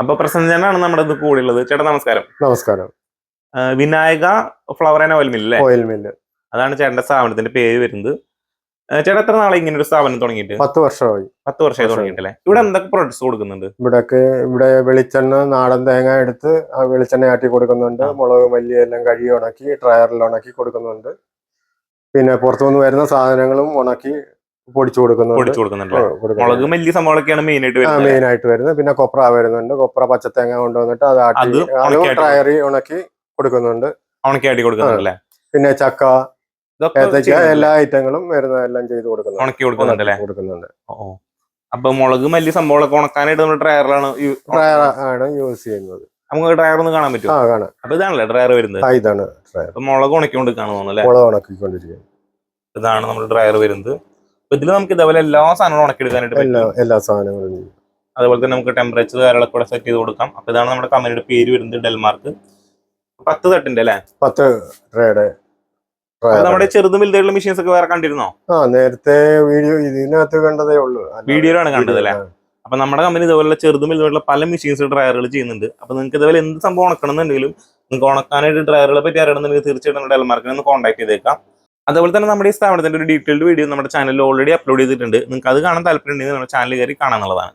അപ്പൊ പ്രസന്നജനാണ് നമ്മുടെ ഇത് കൂടെയുള്ളത്. ചേട്ടാ നമസ്കാരം. നമസ്കാരം. Vinayaka flour and oil mill oil mill അതാണ് ചേട്ടന്റെ സ്ഥാപനത്തിന്റെ പേര് വരുന്നത്. ചേട്ടാ എത്ര നാളെ ഇങ്ങനെ ഒരു സ്ഥാപനം തുടങ്ങിയിട്ട്? പത്ത് വർഷമായി. പത്ത് വർഷമായി തുടങ്ങിയിട്ടല്ലേ? ഇവിടെ എന്തൊക്കെ പ്രൊഡക്ട്സ് കൊടുക്കുന്നുണ്ട്? ഇവിടെ ഇവിടെ വെളിച്ചെണ്ണ നാടൻ തേങ്ങ എടുത്ത് ആ വെളിച്ചെണ്ണ ആട്ടി കൊടുക്കുന്നുണ്ട്. മുളക് മല്ലി എല്ലാം കഴുകി ഉണക്കി ഡ്രയറിൽ ഉണക്കി കൊടുക്കുന്നുണ്ട്. പിന്നെ പുറത്തുനിന്ന് വരുന്ന സാധനങ്ങളും ഉണക്കി പൊടിച്ചു കൊടുക്കുന്നുണ്ട്. പൊടിച്ചു കൊടുക്കുന്നുണ്ട്. മുളക് മല്ലി സംഭവങ്ങളൊക്കെയാണ് മെയിൻ ആയിട്ട് വരുന്നത് മെയിൻ ആയിട്ട് വരുന്നത്. പിന്നെ കൊപ്ര വരുന്നുണ്ട്. കൊപ്ര പച്ചത്തേങ്ങ കൊണ്ടുവന്നിട്ട് അത് ആട്ടി ട്രയറി ഡ്രയറി ഉണക്കി കൊടുക്കുന്നുണ്ട്. ഉണക്കി ആട്ടി പിന്നെ ചക്ക എല്ലാ ഐറ്റങ്ങളും വരുന്ന എല്ലാം ചെയ്ത് കൊടുക്കുന്നുണ്ട്. ഉണക്കി കൊടുക്കുന്നുണ്ട്. അപ്പൊ മുളക് മല്ലി സംഭവങ്ങളൊക്കെ ഉണക്കാനായിട്ട് നമ്മൾ ഡ്രയറിലാണ് ഡ്രയർ ആണ് യൂസ് ചെയ്യുന്നത്. നമുക്ക് ഡ്രയർ ഒന്ന് കാണാൻ പറ്റും അപ്പൊ ഇതാണല്ലേ ഡ്രയർ വരുന്നത്? ഇതാണ് മുളക് ഉണക്കിക്കൊണ്ട് കാണുന്നു മുളക് ഉണക്കിക്കൊണ്ടിരിക്കുന്നത് ഇതാണ് നമ്മൾ ഡ്രയർ വരുന്നത്. ഇതിൽ നമുക്ക് ഇതേപോലെ എല്ലാ സാധനങ്ങളും ഉണക്കിയെടുക്കാനായിട്ട് എല്ലാ എല്ലാ സാധനങ്ങളും അതുപോലെ തന്നെ നമുക്ക് ടെമ്പറേച്ചർ കാര്യങ്ങളൊക്കെ കൂടെ സെറ്റ് ചെയ്ത് കൊടുക്കാം. അപ്പൊ ഇതാണ് നമ്മുടെ കമ്പനിയുടെ പേര് വരുന്നത് ഡെൽമാർക്ക്. പത്ത് തട്ടിന്റെ അല്ലേ? പത്ത് ട്രേഡ് നമ്മുടെ ചെറുതും വലുതായിട്ടുള്ള മെഷീൻസ് ഒക്കെ വേറെ കണ്ടിരുന്നോ? ആ നേരത്തെ വീഡിയോ ഇതിനകത്ത് കണ്ടതേ ഉള്ളൂ. വീഡിയോ ആണ് കണ്ടത് അല്ലേ അപ്പൊ നമ്മുടെ കമ്പനി ഇതുപോലെ ചെറുതും വലുതായിട്ടുള്ള പല മെഷീൻസ് ഡ്രയറുകൾ ചെയ്യുന്നുണ്ട്. അപ്പൊ നിങ്ങൾക്ക് ഇതുപോലെ എന്ത് സംഭവം ഉണക്കണമെന്നുണ്ടെങ്കിലും നിങ്ങൾക്ക് ഉണക്കാനായിട്ട് ഡ്രയറുകളെ പറ്റി അറിയണമെന്നുണ്ടെങ്കിൽ തീർച്ചയായിട്ടും ഡെൽമാർക്കിനെ ഒന്ന് കോൺടാക്ട് ചെയ്തേക്കാം. അതുപോലെ തന്നെ നമ്മുടെ ഈ സ്ഥാപനത്തിന്റെ ഒരു ഡീറ്റെയിൽഡ് വീഡിയോ നമ്മുടെ ചാനലിൽ ഓൾറെഡി അപ്ലോഡ് ചെയ്തിട്ടുണ്ട്. നിങ്ങൾക്ക് അത് കാണാൻ താല്പര്യം ഉണ്ടെങ്കിൽ നമ്മുടെ ചാനൽ കയറി കാണാനുള്ളതാണ്